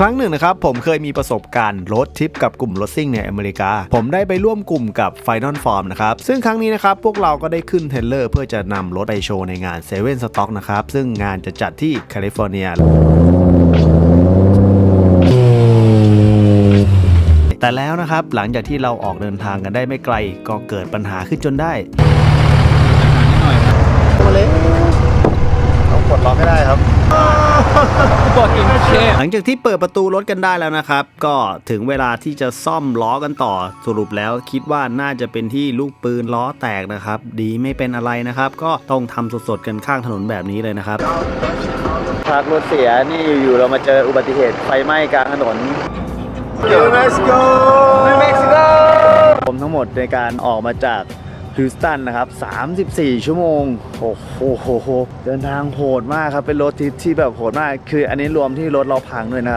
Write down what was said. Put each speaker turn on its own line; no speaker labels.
ครั้งหนึ่งนะครับผมเคยมีประสบการณ์รถทริปกับกลุ่มรถซิ่งในอเมริกา ผมได้ไปร่วมกลุ่มกับ Final Form นะครับ ซึ่งครั้งนี้นะครับพวกเราก็ได้ขึ้นเทเลอร์เพื่อจะนำรถไปโชว์ในงาน7 Stock นะครับ ซึ่งงานจะจัดที่แคลิฟอร์เนียแต่แล้วนะครับหลังจากที่เราออกเดินทางกันได้ไม่ไกล ก็เกิดปัญหาขึ้นจนได้
ตัวเล็กต้องกดล็อกให้ได้ครับ
หลังจากที่เปิดประตูรถกันได้แล้วนะครับ ก็ถึงเวลาที่จะซ่อมล้อกันต่อสรุปแล้วคิดว่าน่าจะเป็นที่ลูกปืนล้อแตกนะครับ ดีไม่เป็นอะไรนะครับ ก็ต้องทำสดๆกันข้างถนนแบบนี้เลยนะครับพักรถเสียนี่อยู่ๆเรามาเจออุบัติเหตุไฟไหม้กลางถนน
Let's go Mexico
ผมทั้งหมดในการออกมาจาก ฮิวสตันนะครับ 34 ชั่วโมง โอ้โห เดินทางโหดมากครับ เป็นรถทิปที่แบบโหดมาก คืออันนี้รวมที่รถเราพังด้วยนะครับ